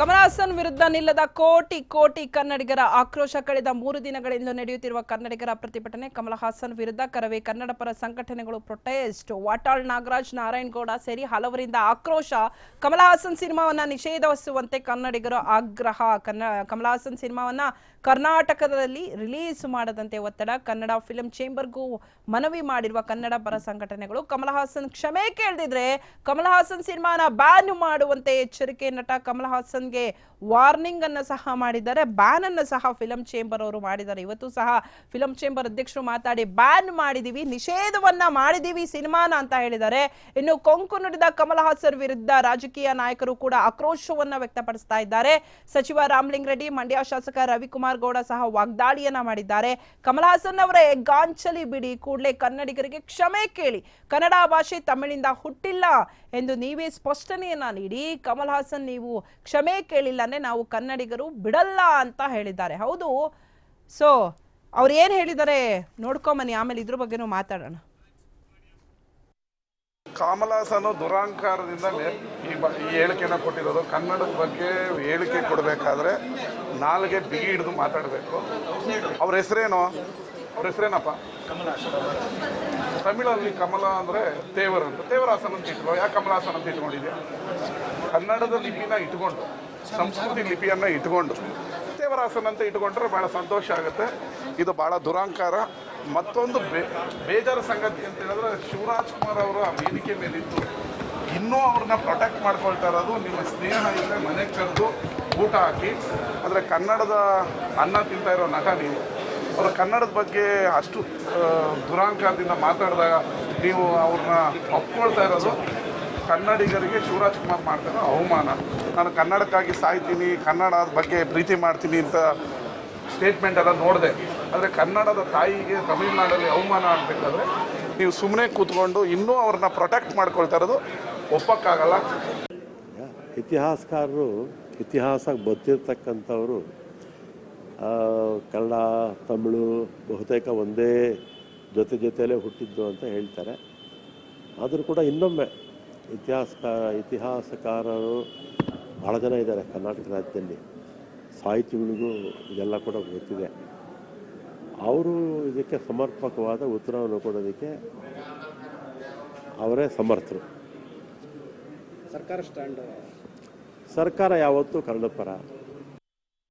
ಕಮಲ್ ಹಾಸನ್ ವಿರುದ್ಧ ನಿಲ್ಲದ ಕೋಟಿ ಕೋಟಿ ಕನ್ನಡಿಗರ ಆಕ್ರೋಶ ಕಳೆದ ಮೂರು ದಿನಗಳಿಂದ ನಡೆಯುತ್ತಿರುವ ಕನ್ನಡಿಗರ ಪ್ರತಿಭಟನೆ ಕಮಲ ಹಾಸನ್ ವಿರುದ್ಧ ಕರವೇ ಕನ್ನಡ ಪರ ಸಂಘಟನೆಗಳು ಪ್ರೊಟೆಸ್ಟ್. ವಾಟಾಳ್ ನಾಗರಾಜ್ ನಾರಾಯಣಗೌಡ ಸೇರಿ ಹಲವರಿಂದ ಆಕ್ರೋಶ. ಕಮಲ ಹಾಸನ್ ಸಿನಿಮಾವನ್ನ ನಿಷೇಧಿಸುವಂತೆ ಕನ್ನಡಿಗರು ಆಗ್ರಹ. ಕನ್ನ, ಕಮಲಹಾಸನ್ ಸಿನಿಮಾವನ್ನ ಕರ್ನಾಟಕದಲ್ಲಿ ರಿಲೀಸ್ ಮಾಡದಂತೆ ಒತ್ತಡ. ಕನ್ನಡ ಫಿಲ್ಮ್ ಚೇಂಬರ್ಗೂ ಮನವಿ ಮಾಡಿರುವ ಕನ್ನಡ ಪರ ಸಂಘಟನೆಗಳು ಕಮಲಹಾಸನ್ ಕ್ಷಮೆ ಕೇಳದಿದ್ರೆ ಕಮಲಹಾಸನ್ ಸಿನಿಮಾನ ಬ್ಯಾನ್ ಮಾಡುವಂತೆ ಎಚ್ಚರಿಕೆ ನಟ ಕಮಲ್ ಹಾಸನ್ಗೆ ವಾರ್ನಿಂಗ್ ಅನ್ನ ಸಹ ಮಾಡಿದ್ದಾರೆ, ಬ್ಯಾನ್ ಅನ್ನ ಸಹ ಫಿಲಂ ಚೇಂಬರ್ ಅವರು ಮಾಡಿದ್ದಾರೆ. ಇವತ್ತು ಸಹ ಫಿಲಂ ಚೇಂಬರ್ ಅಧ್ಯಕ್ಷರು ಮಾತಾಡಿ, ಬ್ಯಾನ್ ಮಾಡಿದೀವಿ, ನಿಷೇಧವನ್ನ ಮಾಡಿದೀವಿ ಸಿನಿಮಾನ ಅಂತ ಹೇಳಿದ್ದಾರೆ. ಇನ್ನು ಕೊಂಕು ನುಡಿದ ಕಮಲ್ ಹಾಸನ್ ವಿರುದ್ಧ ರಾಜಕೀಯ ನಾಯಕರು ಕೂಡ ಆಕ್ರೋಶವನ್ನ ವ್ಯಕ್ತಪಡಿಸ್ತಾ ಇದ್ದಾರೆ. ಸಚಿವ ರಾಮಲಿಂಗ್ ರೆಡ್ಡಿ, ಮಂಡ್ಯ ಶಾಸಕ ರವಿಕುಮಾರ್ ಗೌಡ ಸಹ ವಾಗ್ದಾಳಿಯನ್ನ ಮಾಡಿದ್ದಾರೆ. ಕಮಲ್ ಹಾಸನ್ ಅವರೇ ಗಾಂಚಲಿ ಬಿಡಿ, ಕೂಡಲೇ ಕನ್ನಡಿಗರಿಗೆ ಕ್ಷಮೆ ಕೇಳಿ, ಕನ್ನಡ ಭಾಷೆ ತಮಿಳಿಂದ ಹುಟ್ಟಿಲ್ಲ ಎಂದು ನೀವೇ ಸ್ಪಷ್ಟನೆಯನ್ನ ನೀಡಿ, ಕಮಲ್ ಹಾಸನ್ ನೀವು ಕ್ಷಮೆ ಕೇಳಿಲ್ಲ ಅಂದ್ರೆ ನಾವು ಕನ್ನಡಿಗರು ಬಿಡಲ್ಲ ಅಂತ ಹೇಳಿದ್ದಾರೆ. ಹೌದು? ಸೊ ಅವ್ರು ಏನ್ ಹೇಳಿದ್ದಾರೆ? ನೋಡ್ಕೊಂಬನ್ನಿ ಆಮೇಲೆ ಇದ್ರ ಬಗ್ಗೆನೂ ಮಾತಾಡೋಣ. ಕಮಲಾಸನು ದುರಾಂಕಾರದಿಂದ ನೆ- ಈ ಹೇಳಿಕೆನ ಕೊಟ್ಟಿರೋದು. ಕನ್ನಡದ ಬಗ್ಗೆ ಹೇಳಿಕೆ ಕೊಡಬೇಕಾದ್ರೆ ನಾಲ್ಗೆ ಬಿಗಿ ಹಿಡಿದು ಮಾತಾಡಬೇಕು. ಅವ್ರ ಹೆಸರೇನು? ಅವ್ರ ಹೆಸರೇನಪ್ಪ? ತಮಿಳಲ್ಲಿ ಕಮಲ ಅಂದರೆ ತೇವರ್ ಅಂತ. ತೇವರಾಸನ ಅಂತ ಇಟ್ಕೊ ಯಾಕೆ ಕಮಲಾಸನ ಅಂತ ಇಟ್ಕೊಂಡಿದ್ಯಾ? ಕನ್ನಡದ ಲಿಪಿನ ಇಟ್ಕೊಂಡು. ಸಂಸ್ಕೃತಿ ಲಿಪಿಯನ್ನು ಇಟ್ಕೊಂಡು ದೇವರಾಸನ ಅಂತ ಇಟ್ಕೊಂಡ್ರೆ ಭಾಳ ಸಂತೋಷ ಆಗುತ್ತೆ. ಇದು ಭಾಳ ದುರಾಂಕಾರ. ಮತ್ತೊಂದು ಬೇ, ಬೇಜಾರು ಸಂಗತಿ ಅಂತ ಹೇಳಿದ್ರೆ ಶಿವರಾಜ್ ಕುಮಾರ್ ಅವರು ಆ ವೇದಿಕೆ ಮೇಲಿದ್ದು, ಇನ್ನೂ ಅವ್ರನ್ನ ಪ್ರೊಟೆಕ್ಟ್ ಮಾಡ್ಕೊಳ್ತಾ ಇರೋದು, ನಿಮ್ಮ ಸ್ನೇಹ ಇದ್ದರೆ ಮನೆಗೆ ಕರೆದು ಊಟ ಹಾಕಿ. ಆದರೆ ಕನ್ನಡದ ಅನ್ನ ತಿಂತಾ ಇರೋ ನಟ ನೀವು. ಅವರು ಕನ್ನಡದ ಬಗ್ಗೆ ಅಷ್ಟು ದುರಾಂಕಾರದಿಂದ ಮಾತಾಡಿದಾಗ ನೀವು ಅವ್ರನ್ನ ಒಪ್ಕೊಳ್ತಾ ಇರೋದು. ಕನ್ನಡಿಗರಿಗೆ ಶಿವರಾಜ್ ಕುಮಾರ್ ಮಾಡ್ತಾರೋ ಅವಮಾನ. ನಾನು ಕನ್ನಡಕ್ಕಾಗಿ ಸಾಯ್ತೀನಿ, ಕನ್ನಡದ ಬಗ್ಗೆ ಪ್ರೀತಿ ಮಾಡ್ತೀನಿ ಅಂತ ಸ್ಟೇಟ್ಮೆಂಟ್ ಎಲ್ಲ ನೋಡಿದೆ. ಆದರೆ ಕನ್ನಡದ ತಾಯಿಗೆ ತಮಿಳುನಾಡಲ್ಲಿ ಅವಮಾನ ಆಗಬೇಕಾದ್ರೆ ನೀವು ಸುಮ್ಮನೆ ಕೂತ್ಕೊಂಡು ಇನ್ನೂ ಅವ್ರನ್ನ ಪ್ರೊಟೆಕ್ಟ್ ಮಾಡ್ಕೊಳ್ತಾ ಇರೋದು ಒಪ್ಪಕ್ಕಾಗಲ್ಲ. ಇತಿಹಾಸಕಾರರು ಇತಿಹಾಸ ಗೊತ್ತಿರ್ತಕ್ಕಂಥವರು ಕನ್ನಡ, ತಮಿಳು ಬಹುತೇಕ ಒಂದೇ ಜೊತೆ ಜೊತೆಯಲ್ಲೇ ಹುಟ್ಟಿದ್ದು ಅಂತ ಹೇಳ್ತಾರೆ. ಆದರೂ ಕೂಡ ಇನ್ನೊಮ್ಮೆ ಇತಿಹಾಸಕಾರ ಇತಿಹಾಸಕಾರರು ಭಾಳ ಜನ ಇದ್ದಾರೆ ಕರ್ನಾಟಕ ರಾಜ್ಯದಲ್ಲಿ. ಸಾಹಿತಿಗಳಿಗೂ ಇದೆಲ್ಲ ಕೂಡ ಗೊತ್ತಿದೆ. ಅವರು ಇದಕ್ಕೆ ಸಮರ್ಪಕವಾದ ಉತ್ತರವನ್ನು ಕೊಡೋದಕ್ಕೆ ಅವರೇ ಸಮರ್ಥರು. ಸರ್ಕಾರ ಸ್ಟ್ಯಾಂಡ್ ಸರ್ಕಾರ ಯಾವತ್ತೂ ಕನ್ನಡ ಪರ